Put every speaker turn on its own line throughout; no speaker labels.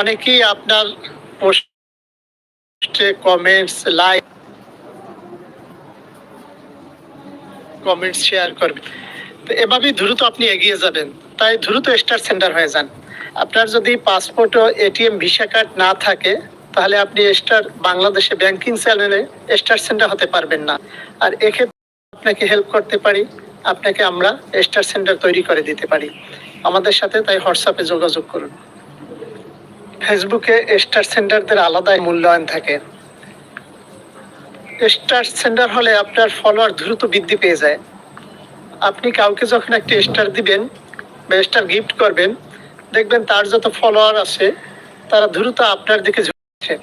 অনেকেই আপনার পোস্টে কমেন্টস লাইক কমেন্টস শেয়ার করবে। তো এভাবেই দ্রুত আপনি এগিয়ে যাবেন। তাই দ্রুত স্টার সেন্টার হয়ে যান। আপনার যদি পাসপোর্ট ও এটিএম ভিসা কার্ড না থাকে, তাহলে আপনি স্টার বাংলাদেশে ব্যাংকিং চ্যানেলে স্টার সেন্টার হতে পারবেন না। আর এক্ষেত্রে আপনাকে হেল্প করতে পারি। আপনাকে আমরা স্টার সেন্টার তৈরি করে দিতে পারি। আমাদের সাথে তাই হোয়াটসঅ্যাপে যোগাযোগ করুন। ফেসবুকে স্টার সেন্টারদের আলাদা মূল্যায়ন থাকে। স্টার সেন্টার হলে আপনার ফলোয়ার দ্রুত বৃদ্ধি পেয়ে যায়। আপনি কাউকে যখন একটা স্টার দিবেন বা স্টার গিফট করবেন, দেখবেন তার যত ফলোয়ার আছে, তারা দ্রুত আপনার দিকে ঝুঁকছে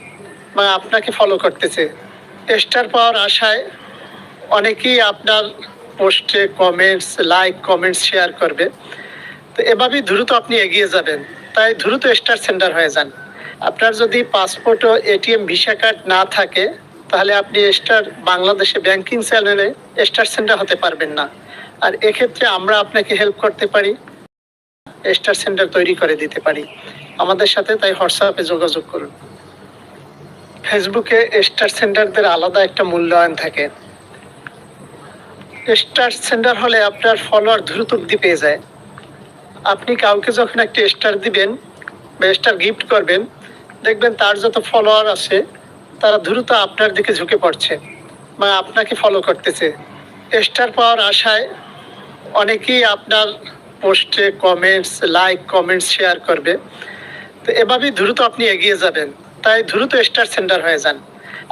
বা আপনাকে ফলো করতেছে। স্টার পাওয়ার আশায় অনেকেই আপনার পোস্টে কমেন্টস লাইক কমেন্টস শেয়ার করবে। তো এভাবেই দ্রুত আপনি এগিয়ে যাবেন। তাই দ্রুত স্টার সেন্টার হয়ে যান। আপনার যদি পাসপোর্ট ও এটিএম ভিসা কার্ড না থাকে, তাহলে আপনি স্টার বাংলাদেশে ব্যাংকিং চ্যানেলে স্টার সেন্টার হতে পারবেন না। আর এক্ষেত্রে আমরা আপনাকে হেল্প করতে পারি, স্টার সেন্টার তৈরি করে দিতে পারি। আমাদের সাথে তাই হোয়াটসঅ্যাপে যোগাযোগ করুন। ফেসবুকে স্টার সেন্টারদের আলাদা একটা মূল্যায়ন থাকে। স্টার সেন্টার হলে আপনার ফলোয়ার দ্রুত বৃদ্ধি পেয়ে যায়। আপনি কাউকে যখন একটা স্টার দিবেন, বা স্টার গিফট করবেন, দেখবেন তার যত ফলোয়ার আছে, তারা দ্রুত আপনার দিকে ঝুঁকে পড়ছে, বা আপনাকে ফলো করতেছে। স্টার পাওয়ার আশায় অনেকেই আপনার পোস্টে কমেন্টস লাইক কমেন্টস শেয়ার করবে। তো এভাবেই দ্রুত আপনি এগিয়ে যাবেন। তাই দ্রুত স্টার সেন্টার হয়ে যান।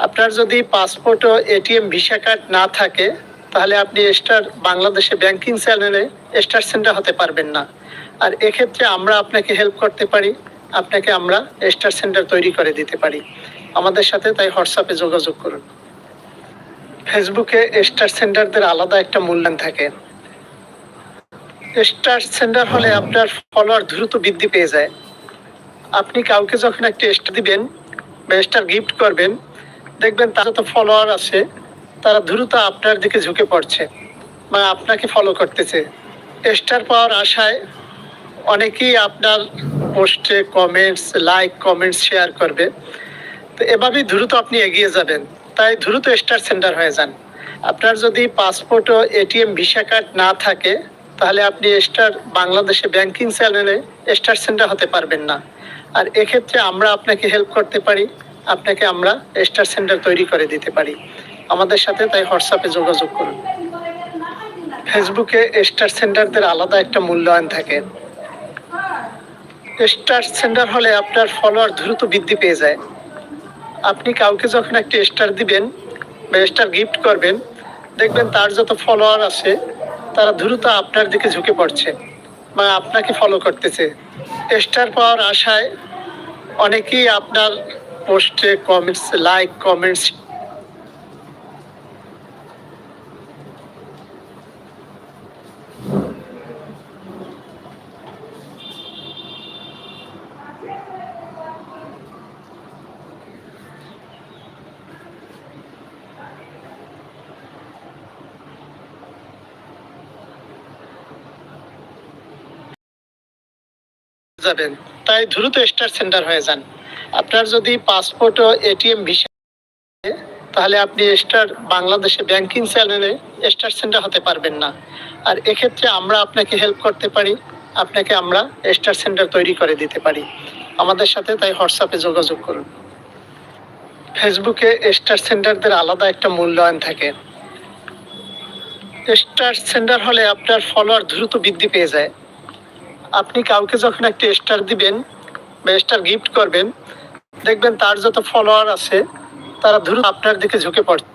আপনার যদি পাসপোর্ট ও এটিএম ভিসা কার্ড না থাকে, তাহলে আপনি স্টার বাংলাদেশে ব্যাংকিং চ্যানেলে স্টার সেন্টার হতে পারবেন না। আর এক্ষেত্রে আমরা আপনাকে হেল্প করতে পারি। আপনাকে আমরা স্টার সেন্টার তৈরি করে দিতে পারি। আমাদের সাথে তাই হোয়াটসঅ্যাপে যোগাযোগ করুন। ফেসবুকে স্টার সেন্টারদের আলাদা একটা মূল্যায়ন থাকে। স্টার সেন্টার হলে আপনার ফলোয়ার দ্রুত বৃদ্ধি পেয়ে যায়। আপনি কাউকে যখন একটা স্টার দিবেন বা স্টার গিফট করবেন, দেখবেন তার যত ফলোয়ার আছে, তারা দ্রুত আপনার দিকে ঝুঁকে পড়ছে বা আপনাকে ফলো করতেছে। স্টার পাওয়ার আশায় অনেকেই আপনার পোস্টে কমেন্টস লাইক কমেন্টস শেয়ার করবে। তো এভাবেই দ্রুত আপনি এগিয়ে যাবেন। তাই দ্রুত স্টার সেন্টার হয়ে যান। আপনার যদি পাসপোর্ট ও এটিএম ভিসা কার্ড না থাকে, তাহলে আপনি স্টার বাংলাদেশে ব্যাংকিং চ্যানেলে স্টার সেন্টার হতে পারবেন না। আর এক্ষেত্রে আমরা আপনাকে হেল্প করতে পারি। আপনাকে আমরা স্টার সেন্টার তৈরি করে দিতে পারি। আমাদের সাথে তাই হোয়াটসঅ্যাপে যোগাযোগ করুন। ফেসবুকে স্টার সেন্টারদের আলাদা একটা মূল্যায়ন থাকে। স্টার সেন্টার হলে আপনার ফলোয়ার দ্রুত বৃদ্ধি পেয়ে যায়। আপনি কাউকে যখন একটা স্টার দিবেন বা স্টার গিফট করবেন, দেখবেন তার যত ফলোয়ার আছে, তারা দ্রুত আপনার দিকে ঝুঁকে পড়ছে বা আপনাকে ফলো করতেছে। স্টার পাওয়ার আশায় অনেকেই আপনার পোস্টে কমেন্টস লাইক কমেন্টস যাবেন, তাই দ্রুত স্টার সেন্টার হয়ে যান। আপনার যদি পাসপোর্ট ও এটিএম ভিসা তাহলে আপনি স্টার বাংলাদেশে ব্যাংকিং চ্যানেলে স্টার সেন্টার হতে পারবেন না। আর এক্ষেত্রে আমরা আপনাকে হেল্প করতে পারি, আপনাকে আমরা স্টার সেন্টার তৈরি করে দিতে পারি। আমাদের সাথে তাই হোয়াটসঅ্যাপে যোগাযোগ করুন। ফেসবুকে স্টার সেন্টারদের আলাদা একটা মূল্যায়ন থাকে। স্টার সেন্টার হলে আপনার ফলোয়ার দ্রুত বৃদ্ধি পেয়ে যায়। আপনি কাউকে যখন একটা স্টার দিবেন বা স্টার গিফট করবেন, দেখবেন তার যত ফলোয়ার আছে, তারা ধরুন আপনার দিকে ঝুঁকে পড়ছে।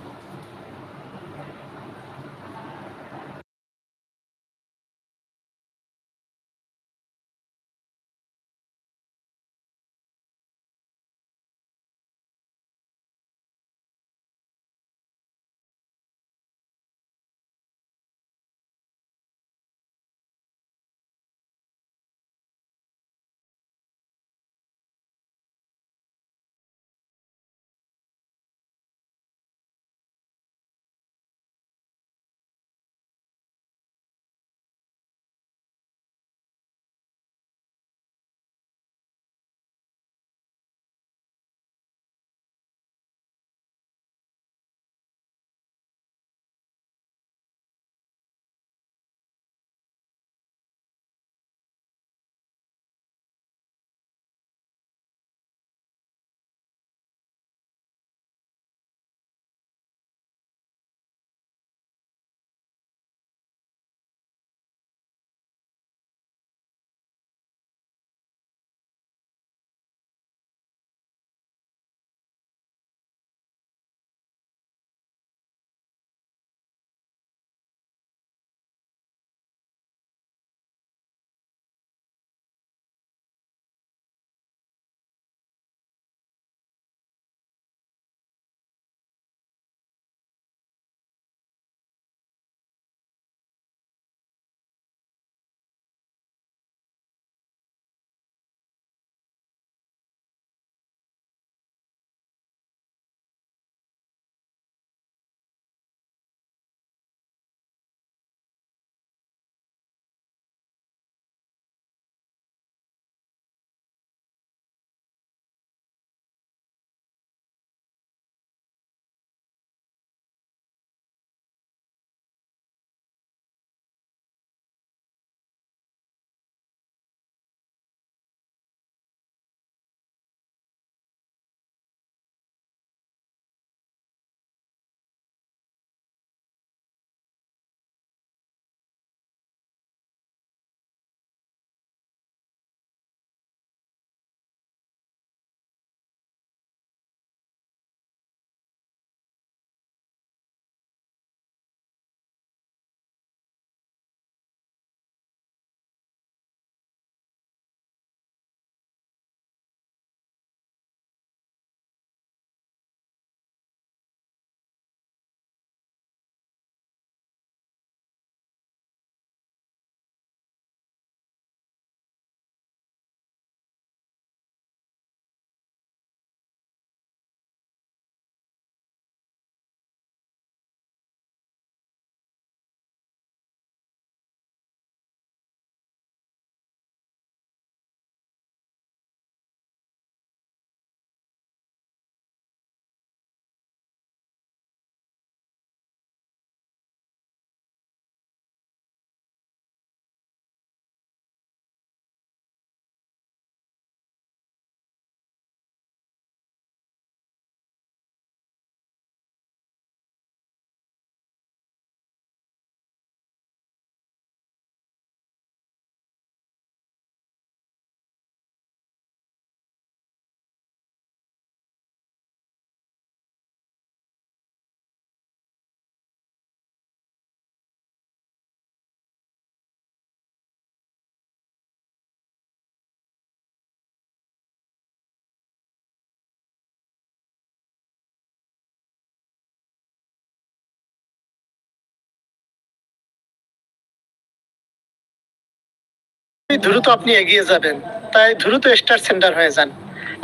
দ্রুত আপনি এগিয়ে যাবেন। তাই দ্রুত স্টার সেন্টার হয়ে যান।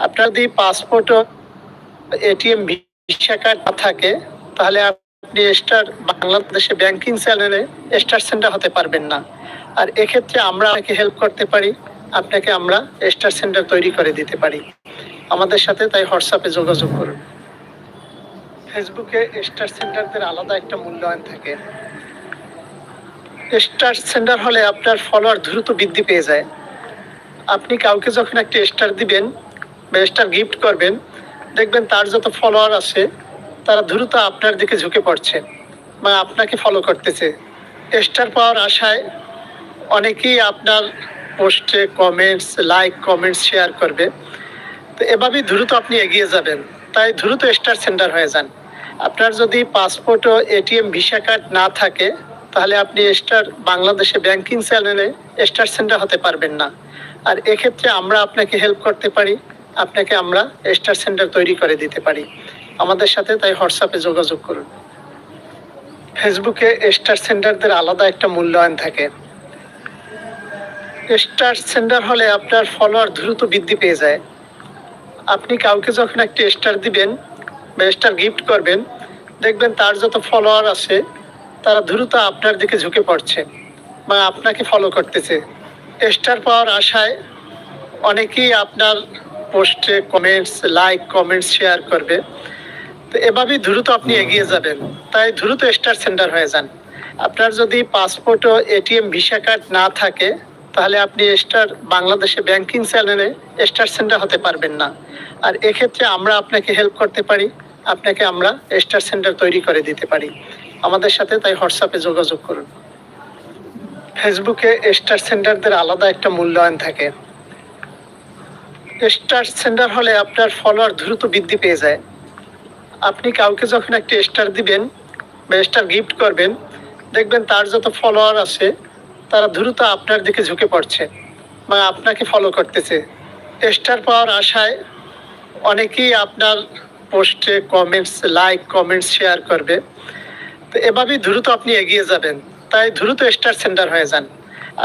আপনার যদি পাসপোর্ট এটিএম ভিসা কার্ড থাকে, তাহলে আপনি স্টার বাংলাদেশে ব্যাংকিং চ্যানেলে স্টার সেন্টার হতে পারবেন না। আর এক্ষেত্রে আমরা আপনাকে হেল্প করতে পারি। আপনাকে আমরা স্টার সেন্টার তৈরি করে দিতে পারি। আমাদের সাথে তাই হোয়াটসঅ্যাপে যোগাযোগ করুন। ফেসবুকে স্টার সেন্টারদের আলাদা একটা মূল্যায়ন থাকে। স্টার সেন্টার হলে আপনার ফলোয়ার দ্রুত বৃদ্ধি পেয়ে যায়। আপনি কাউকে যখন একটা স্টার দিবেন বা স্টার গিফট করবেন, দেখবেন তার যত ফলোয়ার আছে, তারা দ্রুত আপনার দিকে ঝুঁকে পড়ছে বা আপনাকে ফলো করতেছে। স্টার পাওয়ার আশায় অনেকেই আপনার পোস্টে কমেন্টস লাইক কমেন্টস শেয়ার করবে। তো এভাবেই দ্রুত আপনি এগিয়ে যাবেন। তাই দ্রুত স্টার সেন্টার হয়ে যান। আপনার যদি পাসপোর্ট ও এটিএম ভিসা কার্ড না থাকে তাহলে আপনি স্টার বাংলাদেশে ব্যাংকিং চ্যানেলে স্টার সেন্টার হতে পারবেন না। আর এক্ষেত্রে আমরা আপনাকে হেল্প করতে পারি, আপনাকে আমরা স্টার সেন্টার তৈরি করে দিতে পারি। আমাদের সাথে তাই হোয়াটসঅ্যাপে যোগাযোগ করুন। ফেসবুকে স্টার সেন্টারদের আলাদা একটা মূল্যায়ন থাকে। স্টার সেন্টার হলে আপনার ফলোয়ার দ্রুত বৃদ্ধি পেয়ে যায়। আপনি কাউকে যখন একটা স্টার দিবেন বা স্টার গিফট করবেন, দেখবেন তার যত ফলোয়ার আছে তারা দ্রুত আপনার দিকে ঝুঁকে পড়ছে বা আপনাকে ফলো করতেছে। স্টার পাওয়ার আশায় অনেকেই আপনার পোস্টে কমেন্টস লাইক কমেন্টস শেয়ার করবে। তো এভাবেই দ্রুত আপনি এগিয়ে যাবেন। তাই দ্রুত স্টার সেন্টার হয়ে যান। আপনার যদি পাসপোর্ট ও এটিএম ভিসা কার্ড না থাকে তাহলে আপনি স্টার বাংলাদেশে ব্যাংকিং চ্যানেলে স্টার সেন্টার হতে পারবেন না। আর এক্ষেত্রে আমরা আপনাকে হেল্প করতে পারি। আপনাকে আমরা স্টার সেন্টার তৈরি করে দিতে পারি। আমাদের সাথে, তাই হোয়াটসঅ্যাপে যোগাযোগ করুন। ফেসবুকে স্টার সেন্টারদের আলাদা একটা মূল্যায়ন থাকে। স্টার সেন্টার হলে আপনার ফলোয়ার দ্রুত বৃদ্ধি পেয়ে যায়। আপনি কাউকে যখন একটা স্টার দিবেন বা স্টার গিফট করবেন, দেখবেন তার যত ফলোয়ার আছে, তারা দ্রুত আপনার দিকে ঝুঁকে পড়ছে বা আপনাকে ফলো করতেছে। স্টার পাওয়ার আশায় অনেকেই আপনার পোস্টে কমেন্টস লাইক কমেন্টস শেয়ার করবে। এভাবেই দ্রুত আপনি এগিয়ে যাবেন। তাই দ্রুত স্টার সেন্টার হয়ে যান।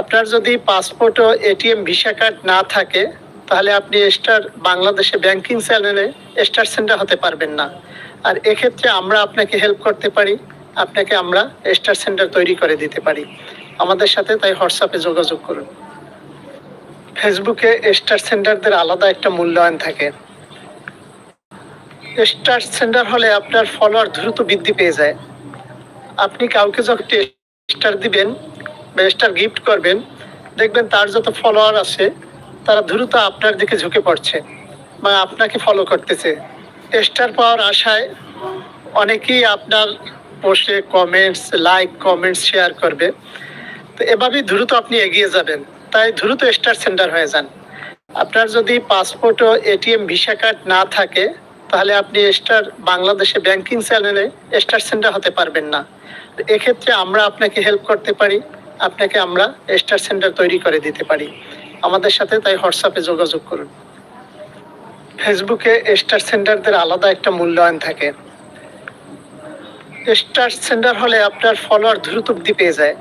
আপনার যদি পাসপোর্ট ও এটিএম ভিসা কার্ড না থাকে, তাহলে আপনি স্টার বাংলাদেশে ব্যাংকিং চ্যানেলে স্টার সেন্টার হতে পারবেন না। আর এক্ষেত্রে আমরা আপনাকে হেল্প করতে পারি। আপনাকে আমরা স্টার সেন্টার তৈরি করে দিতে পারি। আমাদের সাথে তাই হোয়াটসঅ্যাপে যোগাযোগ করুন। ফেসবুকে স্টার সেন্টারদের আলাদা একটা মূল্যায়ন থাকে। স্টার সেন্টার হলে আপনার ফলোয়ার দ্রুত বৃদ্ধি পেয়ে যায়। আপনি কাউকে যখন স্টার দিবেন বা স্টার গিফট করবেন, দেখবেন তার যত ফলোয়ার আছে, তারা দ্রুত আপনার দিকে ঝুঁকে পড়ছে বা আপনাকে ফলো করতেছে। স্টার পাওয়ার আশায় অনেকেই আপনার পোস্টে কমেন্টস লাইক কমেন্টস শেয়ার করবে। তো এভাবেই দ্রুত আপনি এগিয়ে যাবেন। তাই দ্রুত স্টার সেন্টার হয়ে যান। আপনার যদি পাসপোর্ট ও এটিএম ভিসা কার্ড না থাকে তাহলে আপনি স্টার বাংলাদেশে ব্যাংকিং চ্যানেলে স্টার সেন্টার হতে পারবেন না। এক্ষেত্রে আমরা আপনাকে হেল্প করতে পারি, আপনাকে আমরা স্টার সেন্টার তৈরি করে দিতে পারি। আমাদের সাথে তাই হোয়াটসঅ্যাপে যোগাযোগ করুন। ফেসবুকে স্টার সেন্টারদের আলাদা একটা মূল্যায়ন থাকে। স্টার সেন্টার হলে আপনার ফলোয়ার দ্রুত বৃদ্ধি পেয়ে যায়।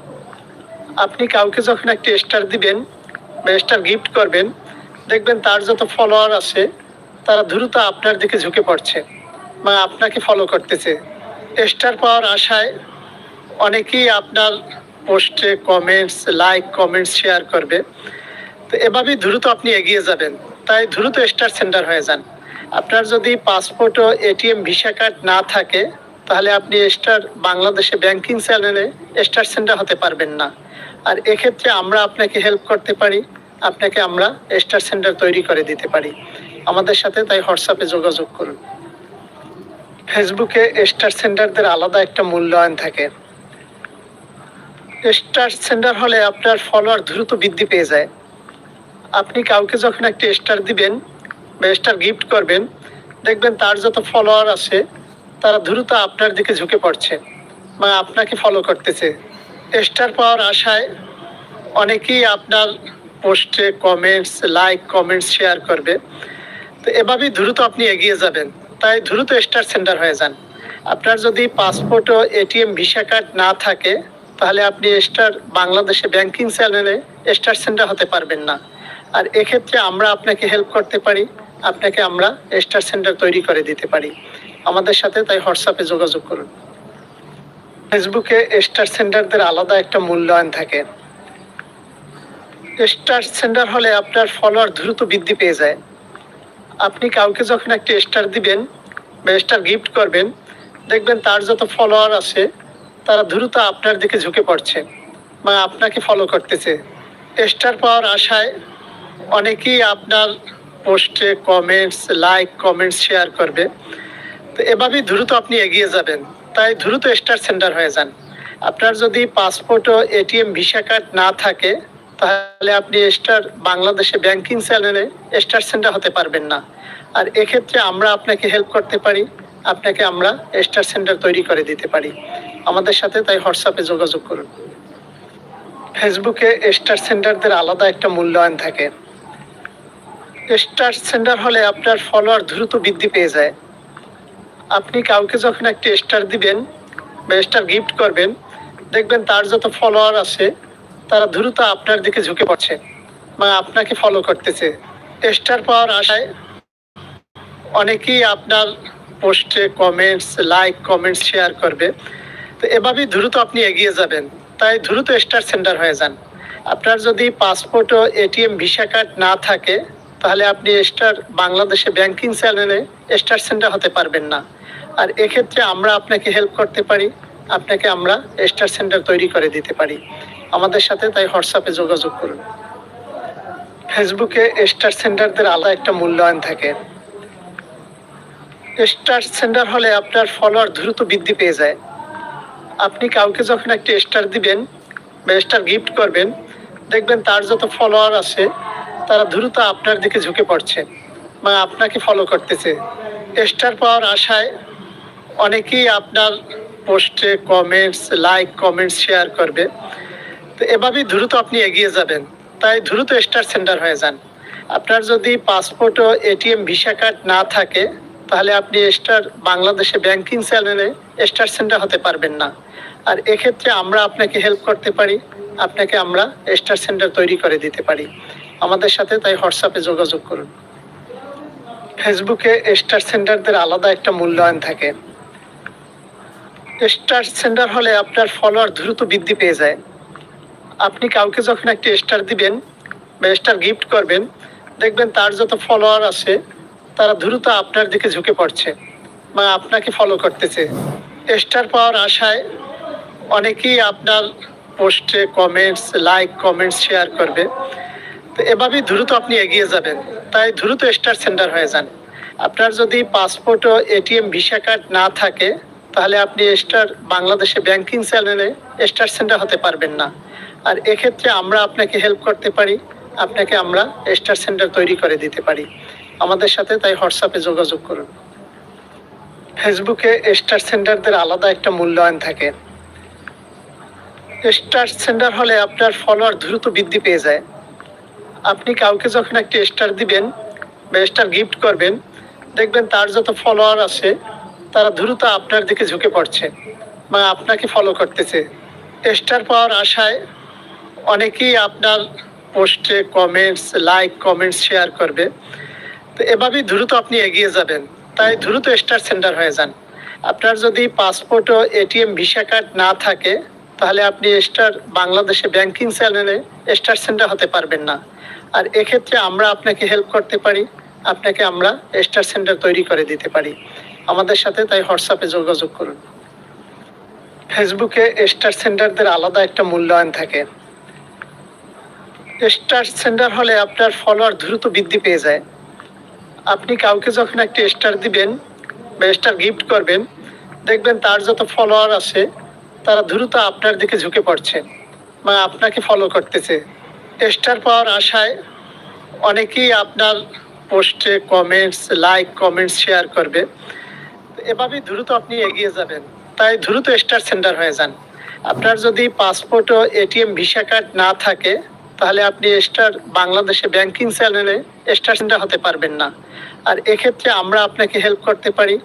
আপনি কাউকে যখন একটা স্টার দিবেন বা স্টার গিফট করবেন, দেখবেন তার যত ফলোয়ার আছে তারা দ্রুত আপনার দিকে ঝুঁকে পড়ছে বা আপনাকে ফলো করতেছে। স্টার পাওয়ার আশায় অনেকেই আপনার পোস্টে কমেন্টস লাইক কমেন্টস শেয়ার করবে। তো এভাবেই দ্রুত আপনি এগিয়ে যাবেন। তাই দ্রুত স্টার সেন্টার হয়ে যান। আপনার যদি পাসপোর্ট ও এটিএম ভিসা কার্ড না থাকে, তাহলে আপনি স্টার বাংলাদেশে ব্যাংকিং চ্যানেলে স্টার সেন্টার হতে পারবেন না। আর এক্ষেত্রে আমরা আপনাকে হেল্প করতে পারি। আপনাকে আমরা স্টার সেন্টার তৈরি করে দিতে পারি। আমাদের সাথে, তাই হোয়াটসঅ্যাপে যোগাযোগ করুন। ফেসবুকে স্টার সেন্টারদের আলাদা একটা মূল্যায়ন থাকে। স্টার সেন্টার হলে আপনার ফলোয়ার দ্রুত বৃদ্ধি পেয়ে যায়। আপনি কাউকে যখন একটা স্টার দিবেন বা স্টার গিফট করবেন, দেখবেন তার যত ফলোয়ার আছে, তারা দ্রুত আপনার দিকে ঝুঁকে পড়ছে বা আপনাকে ফলো করতেছে। স্টার পাওয়ার আশায় অনেকেই আপনার পোস্টে কমেন্টস লাইক কমেন্টস শেয়ার করবে। এভাবেই দ্রুত আপনি এগিয়ে যাবেন। তাই দ্রুত স্টার সেন্টার হয়ে যান। আপনার যদি পাসপোর্ট ও এটিএম ভিসা কার্ড না থাকে, তাহলে আপনি স্টার বাংলাদেশে ব্যাংকিং চ্যানেলে স্টার সেন্টার হতে পারবেন না। আর এক্ষেত্রে আমরা আপনাকে হেল্প করতে পারি। আপনাকে আমরা স্টার সেন্টার তৈরি করে দিতে পারি। আমাদের সাথে তাই হোয়াটসঅ্যাপে যোগাযোগ করুন। ফেসবুকে স্টার সেন্টারদের আলাদা একটা মূল্যায়ন থাকে। স্টার সেন্টার হলে আপনার ফলোয়ার দ্রুত বৃদ্ধি পেয়ে যায়। আপনি কাউকে যখন একটা স্টার দিবেন বা স্টার গিফট করবেন, দেখবেন তার যত ফলোয়ার আছে, তারা দ্রুত আপনার দিকে ঝুঁকে পড়ছে বা আপনাকে ফলো করতেছে। স্টার পাওয়ার আশায় অনেকেই আপনার পোস্টে কমেন্টস লাইক কমেন্টস শেয়ার করবে। তো এভাবেই দ্রুত আপনি এগিয়ে যাবেন। তাই দ্রুত স্টার সেন্টার হয়ে যান। আপনার যদি পাসপোর্ট ও এটিএম ভিসা কার্ড না থাকে তাহলে আপনি স্টার বাংলাদেশে ব্যাংকিং চ্যানেলে স্টার সেন্টার হতে পারবেন না। আর এক্ষেত্রে আমরা আপনাকে হেল্প করতে পারি, আপনাকে আমরা স্টার সেন্টার তৈরি করে দিতে পারি। আমাদের সাথে তাই হোয়াটসঅ্যাপে যোগাযোগ করুন। ফেসবুকে স্টার সেন্টারদের আলাদা একটা মূল্যায়ন থাকে। স্টার সেন্টার হলে আপনার ফলোয়ার দ্রুত বৃদ্ধি পেয়ে যায়। আপনি কাউকে যখন একটা স্টার দিবেন বা স্টার গিফট করবেন, দেখবেন তার যত ফলোয়ার আছে তারা দ্রুত আপনার দিকে ঝুঁকে পড়ছে বা আপনাকে ফলো করতেছে। স্টার পাওয়ার আশায় অনেকেই আপনার পোস্টে কমেন্টস লাইক কমেন্টস শেয়ার করবে। তো এভাবেই দ্রুত আপনি এগিয়ে যাবেন। তাই দ্রুত স্টার সেন্টার হয়ে যান। আপনার যদি পাসপোর্ট ও এটিএম ভিসা কার্ড না থাকে, তাহলে আপনি স্টার বাংলাদেশে ব্যাংকিং চ্যানেলে স্টার সেন্টার হতে পারবেন না। আর এক্ষেত্রে আমরা আপনাকে হেল্প করতে পারি। আপনাকে আমরা স্টার সেন্টার তৈরি করে দিতে পারি। আমাদের সাথে, তাই হোয়াটসঅ্যাপে যোগাযোগ করুন। ফেসবুকে স্টার সেন্টারদের আলাদা একটা মূল্যায়ন থাকে। স্টার সেন্টার হলে আপনার ফলোয়ার দ্রুত বৃদ্ধি পেয়ে যায়। আপনি কাউকে যখন একটা স্টার দিবেন বা স্টার গিফট করবেন, দেখবেন তার যত ফলোয়ার আছে, তারা দ্রুত আপনার দিকে ঝুঁকে পড়ছে বা আপনাকে ফলো করতেছে। স্টার পাওয়ার আশায় অনেকেই আপনার পোস্টে কমেন্টস লাইক কমেন্টস শেয়ার করবে। এভাবেই দ্রুত আপনি এগিয়ে যাবেন। তাই দ্রুত স্টার সেন্টার হয়ে যান। আপনার যদি পাসপোর্ট ও এটিএম ভিসা কার্ড না থাকে, তাহলে আপনি স্টার বাংলাদেশে ব্যাংকিং চ্যানেলে স্টার সেন্টার হতে পারবেন না। আর এক্ষেত্রে আমরা আপনাকে হেল্প করতে পারি। আপনাকে আমরা স্টার সেন্টার তৈরি করে দিতে পারি। আমাদের সাথে তাই হোয়াটসঅ্যাপে যোগাযোগ করুন। ফেসবুকে স্টার সেন্টারদের আলাদা একটা মূল্যায়ন থাকে। স্টার সেন্টার হলে আপনার ফলোয়ার দ্রুত বৃদ্ধি পেয়ে যায়। আপনি কাউকে যখন একটা স্টার দিবেন বা স্টার গিফট করবেন, দেখবেন তার যত ফলোয়ার আছে, তারা দ্রুত আপনার দিকে ঝুঁকে পড়ছে বা আপনাকে ফলো করতেছে। স্টার পাওয়ার আশায় অনেকেই আপনার পোস্টে কমেন্টস লাইক কমেন্টস শেয়ার করবে। তো এভাবেই দ্রুত আপনি এগিয়ে যাবেন। তাই দ্রুত স্টার সেন্টার হয়ে যান। আপনার যদি পাসপোর্ট ও এটিএম ভিসা কার্ড না থাকে, তাহলে আপনি স্টার বাংলাদেশে ব্যাংকিং চ্যানেলে স্টার সেন্টার হতে পারবেন না। আর এক্ষেত্রে আমরা আপনাকে হেল্প করতে পারি। আপনাকে আমরা স্টার সেন্টার তৈরি করে দিতে পারি। আমাদের সাথে তাই হোয়াটসঅ্যাপে যোগাযোগ করুন। ফেসবুকে স্টার সেন্টারদের আলাদা একটা মূল্যায়ন থাকে। স্টার সেন্টার হলে আপনার ফলোয়ার দ্রুত বৃদ্ধি পেয়ে যায়। আপনি কাউকে যখন একটা স্টার দিবেন বা স্টার গিফট করবেন, দেখবেন তার যত ফলোয়ার আছে, তারা দ্রুত আপনার দিকে ঝুঁকে পড়ছে বা আপনাকে ফলো করতেছে। স্টার পাওয়ার আশায় অনেকেই আপনার পোস্টে কমেন্টস লাইক কমেন্টস শেয়ার করবে। তো এভাবেই দ্রুত আপনি এগিয়ে যাবেন। তাই দ্রুত স্টার সেন্টার হয়ে যান। আপনার যদি পাসপোর্ট ও এটিএম ভিসা কার্ড না থাকে, তাহলে আপনি স্টার বাংলাদেশে ব্যাংকিং চ্যানেলে স্টার সেন্টার হতে পারবেন না। আর এক্ষেত্রে আমরা আপনাকে হেল্প করতে পারি। আপনাকে আমরা স্টার সেন্টার তৈরি করে দিতে পারি। আমাদের সাথে তাই হোয়াটসঅ্যাপে যোগাযোগ করুন। ফেসবুকে স্টার সেন্টারদের আলাদা একটা মূল্যায়ন থাকে। স্টার সেন্টার হলে আপনার ফলোয়ার দ্রুত বৃদ্ধি পেয়ে যায়। আপনি কাউকে যখন একটা স্টার দিবেন বা স্টার গিফট করবেন, দেখবেন তার যত ফলোয়ার আছে, তারা দ্রুত আপনার দিকে ঝুঁকে পড়ছে বা আপনাকে ফলো করতেছে। স্টার পাওয়ার আশায় অনেকেই আপনার পোস্টে কমেন্টস লাইক কমেন্টস শেয়ার করবে। এভাবেই দ্রুত আপনি এগিয়ে যাবেন। তাই দ্রুত স্টার সেন্টার হয়ে যান। আপনার যদি পাসপোর্ট ও এটিএম ভিসা কার্ড না থাকে তাহলে আপনি স্টার বাংলাদেশে ব্যাংকিং চ্যানেলে স্টার সেন্টার হতে পারবেন না। আর এক্ষেত্রে আমরা আপনাকে হেল্প করতে পারি,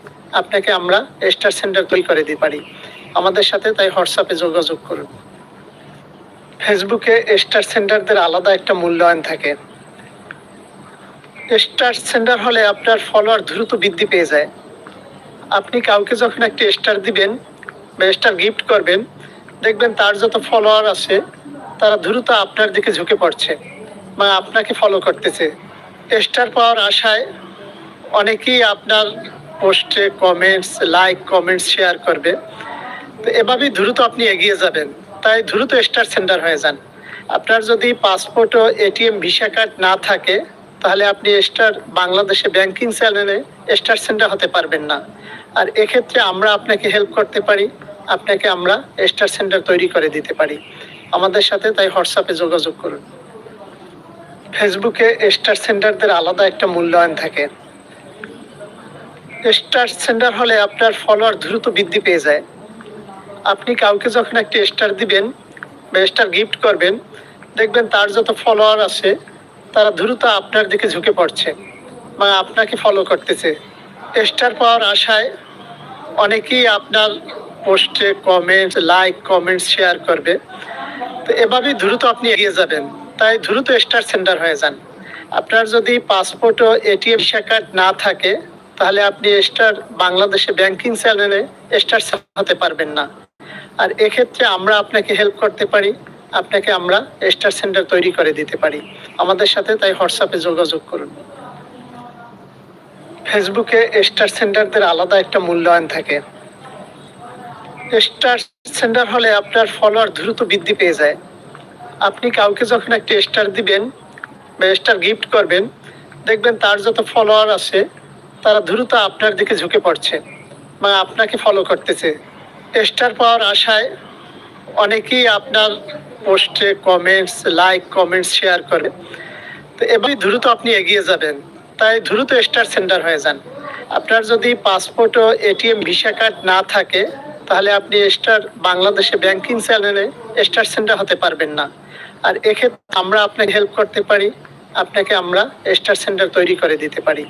আপনাকে আমরা স্টার সেন্টার তৈরি করে দিতে পারি। আমাদের সাথে তাই হোয়াটসঅ্যাপে যোগাযোগ করুন। ফেসবুকে স্টার সেন্টারদের আলাদা একটা মূল্যায়ন থাকে। স্টার সেন্টার হলে আপনার ফলোয়ার দ্রুত বৃদ্ধি পেয়ে যায়। আপনি কাউকে যখন একটা স্টার দিবেন বা স্টার গিফট করবেন, দেখবেন তার যত ফলোয়ার আছে তারা দ্রুত আপনার দিকে ঝুঁকে পড়ছে বা আপনাকে ফলো করতেছে। স্টার পাওয়ার আশায় অনেকেই আপনার পোস্টে কমেন্টস লাইক কমেন্টস শেয়ার করবে। তো এভাবেই দ্রুত আপনি এগিয়ে যাবেন। তাই দ্রুত স্টার সেন্টার হয়ে যান। আপনার যদি পাসপোর্ট ও এটিএম ভিসা কার্ড না থাকে, তাহলে আপনি স্টার বাংলাদেশে ব্যাংকিং চ্যানেলে স্টার সেন্টার হতে পারবেন না। আর এক্ষেত্রে আমরা আপনাকে হেল্প করতে পারি। আপনাকে আমরা স্টার সেন্টার তৈরি করে দিতে পারি। আমাদের সাথে, তাই হোয়াটসঅ্যাপে যোগাযোগ করুন। ফেসবুকে স্টার সেন্টারদের আলাদা একটা মূল্যায়ন থাকে। স্টার সেন্টার হলে আপনার ফলোয়ার দ্রুত বৃদ্ধি পেয়ে যায়। আপনি কাউকে যখন একটা স্টার দিবেন বা স্টার গিফট করবেন, দেখবেন তার যত ফলোয়ার আছে, তারা দ্রুত আপনার দিকে ঝুঁকে পড়ছে বা আপনাকে ফলো করতেছে। স্টার পাওয়ার আশায় অনেকেই আপনার পোস্টে কমেন্টস লাইক কমেন্টস শেয়ার করবে। এভাবেই দ্রুত আপনি এগিয়ে যাবেন। তাই দ্রুত স্টার সেন্টার হয়ে যান। আপনার যদি পাসপোর্ট ও এটিএম কার্ড না থাকে, তাহলে আপনি স্টার বাংলাদেশে ব্যাংকিং চ্যানেলে স্টার হতে পারবেন না। আর এক্ষেত্রে আমরা আপনাকে হেল্প করতে পারি। আপনাকে আমরা স্টার সেন্টার তৈরি করে দিতে পারি। আমাদের সাথে তাই হোয়াটসঅ্যাপে যোগাযোগ করুন। ফেসবুকে স্টার সেন্টারদের আলাদা একটা মূল্যায়ন থাকে। স্টার সেন্টার হলে আপনার ফলোয়ার দ্রুত বৃদ্ধি পেয়ে যায়। আপনি কাউকে যখন একটা স্টার দিবেন বা স্টার গিফট করবেন, দেখবেন তার যত ফলোয়ার আছে, তারা দ্রুত আপনার দিকে ঝুঁকে পড়ছে বা আপনাকে ফলো করতেছে। স্টার পাওয়ার আশায় অনেকেই আপনার পোস্টে কমেন্টস লাইক কমেন্টস শেয়ার করে। তো এভাবেই দ্রুত আপনি এগিয়ে যাবেন। তাই দ্রুত স্টার সেন্টার হয়ে যান। আপনার যদি পাসপোর্ট ও এটিএম ভিসা কার্ড না থাকে তাহলে আপনি স্টার বাংলাদেশে ব্যাংকিং চ্যানেলে স্টার সেন্টার হতে পারবেন না। আর এক্ষেত্রে আমরা আপনাকে হেল্প করতে পারি, আপনাকে আমরা স্টার সেন্টার তৈরি করে দিতে পারি।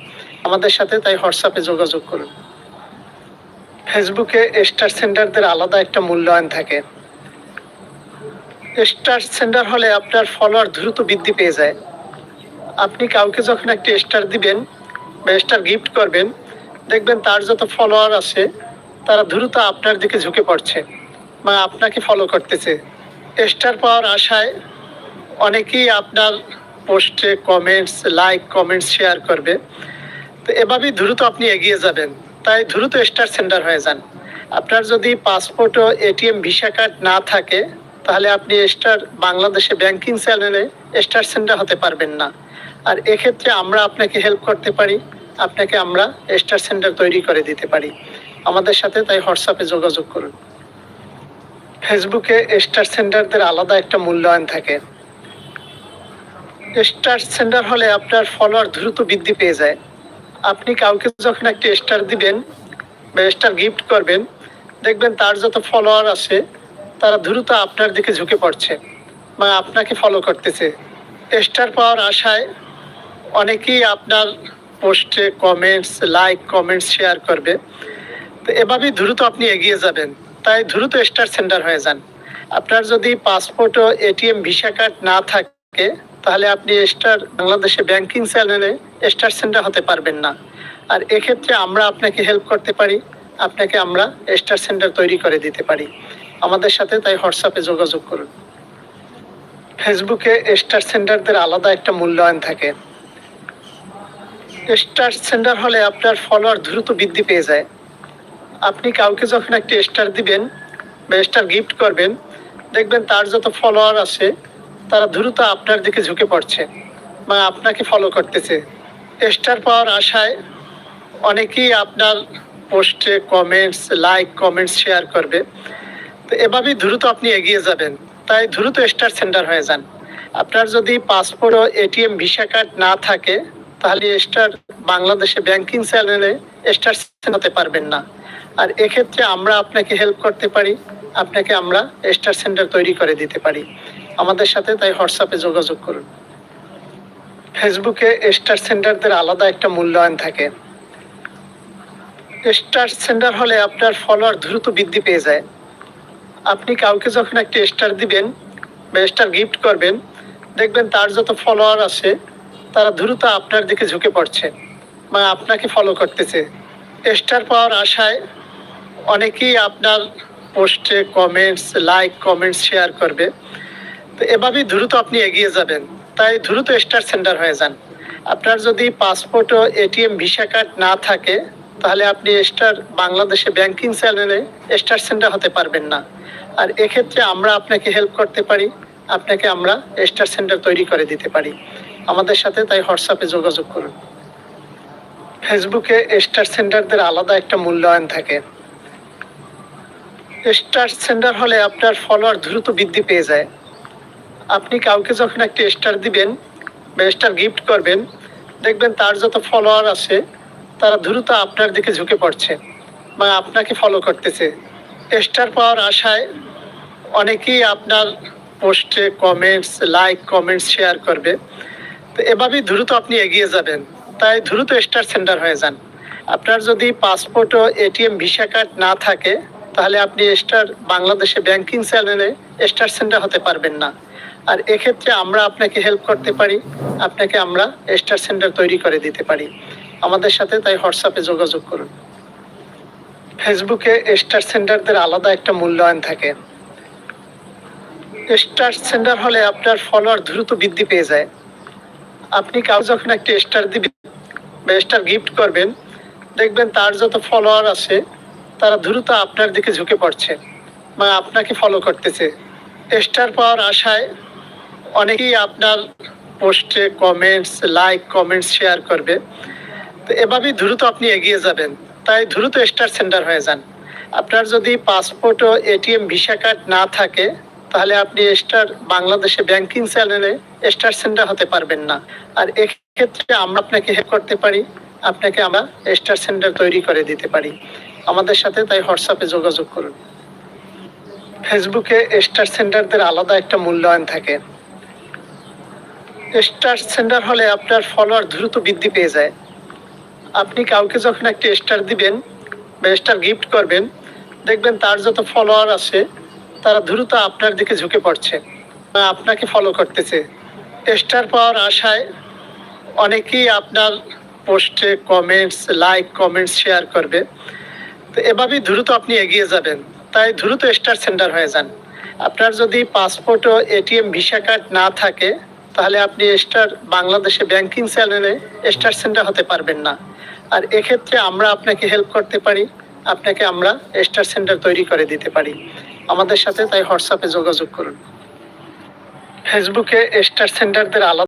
আমাদের সাথে তাই হোয়াটসঅ্যাপে যোগাযোগ করুন। ফেসবুকে স্টার সেন্টারদের আলাদা একটা মূল্যায়ন থাকে। স্টার সেন্টার হলে আপনার ফলোয়ার দ্রুত বৃদ্ধি পেয়ে যায়। আপনি কাউকে যখন একটা স্টার দিবেন বা স্টার গিফট করবেন, দেখবেন তার যত ফলোয়ার আছে তারা দ্রুত আপনার দিকে ঝুঁকে পড়ছে বা আপনাকে ফলো করতেছে। স্টার পাওয়ার আশায় অনেকেই আপনার পোস্টে কমেন্টস লাইক কমেন্টস শেয়ার করবে। তো এভাবেই দ্রুত আপনি এগিয়ে যাবেন। তাই দ্রুত স্টার সেন্টার হয়ে যান। আপনার যদি পাসপোর্ট ও এটিএম ভিসা কার্ড না থাকে, তাহলে আপনি স্টার বাংলাদেশে ব্যাংকিং চ্যানেলে স্টার সেন্টার হতে পারবেন না। আর এক্ষেত্রে আমরা আপনাকে হেল্প করতে পারি। আপনাকে আমরা স্টার সেন্টার তৈরি করে দিতে পারি। আমাদের সাথে, তাই হোয়াটসঅ্যাপে যোগাযোগ করুন। ফেসবুকে স্টার সেন্টারদের আলাদা একটা মূল্যায়ন থাকে। স্টার সেন্টার হলে আপনার ফলোয়ার দ্রুত বৃদ্ধি পেয়ে যায়। আপনি কাউকে যখন একটা স্টার দিবেন বা স্টার গিফট করবেন, দেখবেন তার যত ফলোয়ার আছে, তারা দ্রুত আপনার দিকে ঝুঁকে পড়ছে বা আপনাকে ফলো করতেছে। স্টার পাওয়ার আশায় অনেকেই আপনার পোস্টে কমেন্টস লাইক কমেন্টস শেয়ার করবে। এভাবেই দ্রুত আপনি এগিয়ে যাবেন। তাই দ্রুত স্টার সেন্টার হয়ে যান। আপনার যদি পাসপোর্ট ও এটিএম ভিসা কার্ড না থাকে, তাহলে আপনি স্টার বাংলাদেশে ব্যাংকিং চ্যানেলে স্টার সেন্টার হতে পারবেন না। আর এক্ষেত্রে আমরা আপনাকে হেল্প করতে পারি। আপনাকে আমরা স্টার সেন্টার তৈরি করে দিতে পারি। আমাদের সাথে তাই হোয়াটসঅ্যাপে যোগাযোগ করুন। ফেসবুকে স্টার সেন্টারদের আলাদা একটা মূল্যায়ন থাকে। স্টার সেন্টার হলে আপনার ফলোয়ার দ্রুত বৃদ্ধি পেয়ে যায়। আপনি কাউকে যখন একটা স্টার দিবেন বা স্টার গিফট করবেন, দেখবেন তার যত ফলোয়ার আছে, তারা দ্রুত আপনার দিকে ঝুঁকে পড়ছে বা আপনাকে ফলো করতেছে। স্টার পাওয়ার আশায় অনেকেই আপনার পোস্টে কমেন্টস লাইক কমেন্টস শেয়ার করবে। তো এভাবেই দ্রুত আপনি এগিয়ে যাবেন। তাই দ্রুত স্টার সেন্টার হয়ে যান। আপনার যদি পাসপোর্ট ও এটিএম ভিসা কার্ড না থাকে, তাহলে স্টার বাংলাদেশে ব্যাংকিং চ্যানেলে স্টার হতে পারবেন না। আর এক্ষেত্রে আমরা আপনাকে হেল্প করতে পারি। আপনাকে আমরা স্টার সেন্টার তৈরি করে দিতে পারি। আমাদের সাথে তাই হোয়াটসঅ্যাপে যোগাযোগ করুন। ফেসবুকে স্টার সেন্টারদের আলাদা একটা মূল্যায়ন থাকে। স্টার সেন্টার হলে আপনার ফলোয়ার দ্রুত বৃদ্ধি পেয়ে যায়। আপনি কাউকে যখন একটা স্টার দিবেন বা স্টার গিফট করবেন, দেখবেন তার যত ফলোয়ার আছে, তারা দ্রুত আপনার দিকে ঝুঁকে পড়ছে বা আপনাকে ফলো করতেছে। স্টার পাওয়ার আশায় অনেকেই আপনার পোস্টে কমেন্টস লাইক কমেন্টস শেয়ার করবে। তো এভাবেই দ্রুত আপনি এগিয়ে যাবেন। তাই দ্রুত স্টার সেন্টার হয়ে যান। আপনার যদি পাসপোর্ট ও এটিএম ভিসা কার্ড না থাকে, তাহলে আপনি স্টার বাংলাদেশে ব্যাংকিং চ্যানেলে স্টার সেন্টার হতে পারবেন না। আর এক্ষেত্রে আমরা আপনাকে হেল্প করতে পারি। আপনাকে আমরা স্টার সেন্টার তৈরি করে দিতে পারি। আমাদের সাথে তাই হোয়াটসঅ্যাপে যোগাযোগ করুন। ফেসবুকে স্টার সেন্টারদের আলাদা একটা মূল্যায়ন থাকে। স্টার সেন্টার হলে আপনার ফলোয়ার দ্রুত বৃদ্ধি পেয়ে যায়। আপনি কাউকে যখন একটা স্টার দিবেন বা স্টার গিফট করবেন, দেখবেন তার যত ফলোয়ার আছে, তারা দ্রুত আপনার দিকে ঝুঁকে পড়ছে বা আপনাকে ফলো করতেছে। স্টার পাওয়ার আশায় অনেকেই আপনার পোস্টে কমেন্টস লাইক কমেন্টস শেয়ার করবে। তো এভাবেই দ্রুত আপনি এগিয়ে যাবেন। তাই দ্রুত স্টার সেন্টার হয়ে যান। আপনার যদি পাসপোর্ট ও এটিএম ভিসা কার্ড না থাকে তাহলে আপনি স্টার বাংলাদেশে ব্যাংকিং চ্যানেলে স্টার সেন্টার হতে পারবেন না। আর এক্ষেত্রে আমরা আপনাকে হেল্প করতে পারি, আপনাকে আমরা স্টার সেন্টার তৈরি করে দিতে পারি। আমাদের সাথে তাই হোয়াটসঅ্যাপে যোগাযোগ করুন। ফেসবুকে স্টার সেন্টারদের আলাদা একটা মূল্যায়ন থাকে। স্টার সেন্টার হলে আপনার ফলোয়ার দ্রুত বৃদ্ধি পেয়ে যায়। আপনি কাউ যখন একটা স্টার দিবেন বা স্টার গিফট করবেন, দেখবেন তার যত ফলোয়ার আছে তারা দ্রুত আপনার দিকে ঝুঁকে পড়ছে বা আপনাকে ফলো করতেছে। স্টার পাওয়ার আশায় অনেকেই আপনার পোস্টে কমেন্টস লাইক কমেন্টস শেয়ার করবে। তো এভাবেই দ্রুত আপনি এগিয়ে যাবেন। তাই দ্রুত স্টার সেন্টার হয়ে যান। আপনার যদি পাসপোর্ট ও এটিএম ভিসা কার্ড না থাকে, তাহলে আপনি স্টার বাংলাদেশে ব্যাংকিং চ্যানেলে স্টার সেন্টার হতে পারবেন না। আর এক্ষেত্রে আমরা আপনাকে হেল্প করতে পারি। আপনাকে আমরা স্টার সেন্টার তৈরি করে দিতে পারি। আমাদের সাথে, তাই হোয়াটসঅ্যাপে যোগাযোগ করুন। ফেসবুকে স্টার সেন্টারদের আলাদা একটা মূল্যায়ন থাকে। স্টার সেন্টার হলে আপনার ফলোয়ার দ্রুত বৃদ্ধি পেয়ে যায়। আপনি কাউকে যখন একটা স্টার দিবেন বা স্টার গিফট করবেন, দেখবেন তার যত ফলোয়ার আছে, তারা দ্রুত আপনার দিকে ঝুঁকে পড়ছে বা আপনাকে ফলো করতেছে। স্টার পাওয়ার আশায় অনেকেই আপনার পোস্টে কমেন্টস লাইক কমেন্টস শেয়ার করবে। তো এভাবেই দ্রুত আপনি এগিয়ে যাবেন। তাই দ্রুত স্টার সেন্টার হয়ে যান। আপনার যদি পাসপোর্ট ও এটিএম ভিসা কার্ড না থাকে, তাহলে আপনি স্টার বাংলাদেশে ব্যাংকিং চ্যানেলে স্টার সেন্টার হতে পারবেন না। আর এক্ষেত্রে আমরা আপনাকে হেল্প করতে পারি। আপনাকে আমরা স্টার সেন্টার তৈরি করে দিতে পারি। আমাদের সাথে তাই হোয়াটসঅ্যাপে যোগাযোগ করুন। ফেসবুকে স্টার সেন্টারদের আলাদা